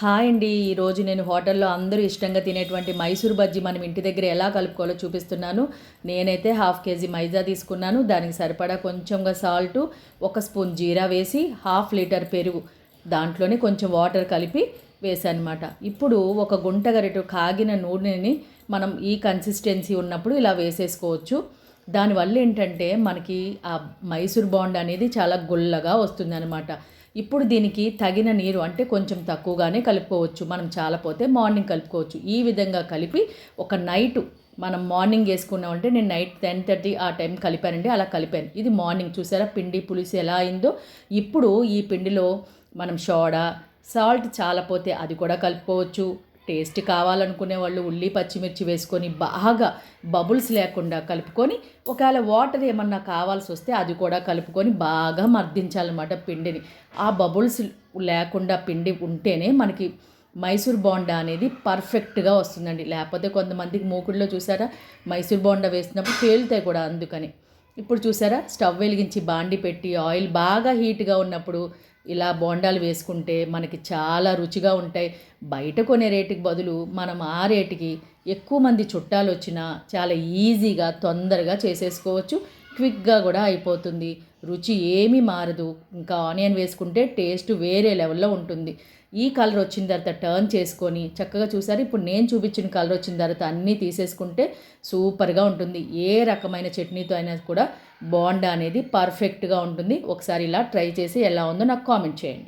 Hi అండి. ఈరోజు నేను హోటల్లో అందరూ ఇష్టంగా తినేటువంటి మైసూర్ బజ్జీ మనం ఇంటి దగ్గర ఎలా కలుపుకోవాలో చూపిస్తున్నాను. నేనైతే హాఫ్ కేజీ మైదా తీసుకున్నాను. దానికి సరిపడా కొంచెంగా సాల్టు ఒక స్పూన్ జీరా వేసి హాఫ్ లీటర్ పెరుగు దాంట్లోనే కొంచెం వాటర్ కలిపి వేసానమాట ఇప్పుడు ఒక గుంట గరిట కాగిన నూనెని మనం ఈ కన్సిస్టెన్సీ ఉన్నప్పుడు ఇలా వేసేసుకోవచ్చు. దానివల్ల ఏంటంటే మనకి ఆ మైసూర్ బాండ్ అనేది చాలా గుల్లగా వస్తుంది అనమాట ఇప్పుడు దీనికి తగిన నీరు అంటే కొంచెం తక్కువగానే కలుపుకోవచ్చు. మనం చాలా పోతే మార్నింగ్ కలుపుకోవచ్చు. ఈ విధంగా కలిపి ఒక నైట్ మనం మార్నింగ్ వేసుకున్నామంటే నేను నైట్ టెన్ థర్టీ ఆ టైం కలిపానండి అలా కలిపాను. ఇది మార్నింగ్ చూసారా? పిండి పులుసు ఎలా అయిందో. ఇప్పుడు ఈ పిండిలో మనం సోడా సాల్ట్ చాలా పోతే అది కూడా కలుపుకోవచ్చు. టేస్ట్ కావాలనుకునే వాళ్ళు ఉల్లి పచ్చిమిర్చి వేసుకొని బాగా బబుల్స్ లేకుండా కలుపుకొని ఒకవేళ వాటర్ ఏమన్నా కావాల్సి వస్తే అది కూడా కలుపుకొని బాగా మర్దించాలన్నమాట పిండిని. ఆ బబుల్స్ లేకుండా పిండి ఉంటేనే మనకి మైసూర్ బోండా అనేది పర్ఫెక్ట్గా వస్తుందండి. లేకపోతే కొంతమందికి మూకుడులో చూసారా? మైసూర్ బోండా వేసినప్పుడు తేలుతాయి కూడా అందుకని. ఇప్పుడు చూసారా? స్టవ్ వెలిగించి బాండి పెట్టి ఆయిల్ బాగా హీట్గా ఉన్నప్పుడు ఇలా బోండాలు వేసుకుంటే మనకి చాలా రుచిగా ఉంటాయి. బయట కొనే రేటుకి బదులు మనం ఆ రేటుకి ఎక్కువ మంది చుట్టాలు వచ్చినా చాలా ఈజీగా తొందరగా చేసేసుకోవచ్చు. క్విక్గా కూడా అయిపోతుంది. రుచి ఏమీ మారదు. ఇంకా ఆనియన్ వేసుకుంటే టేస్ట్ వేరే లెవెల్లో ఉంటుంది. ఈ కలర్ వచ్చిన తర్వాత టర్న్ చేసుకొని చక్కగా చూసారు? ఇప్పుడు నేను చూపించిన కలర్ వచ్చిన తర్వాత అన్నీ తీసేసుకుంటే సూపర్గా ఉంటుంది. ఏ రకమైన చట్నీతో అయినా కూడా బాండా అనేది పర్ఫెక్ట్గా ఉంటుంది. ఒకసారి ఇలా ట్రై చేసి ఎలా ఉందో నాకు కామెంట్ చేయండి.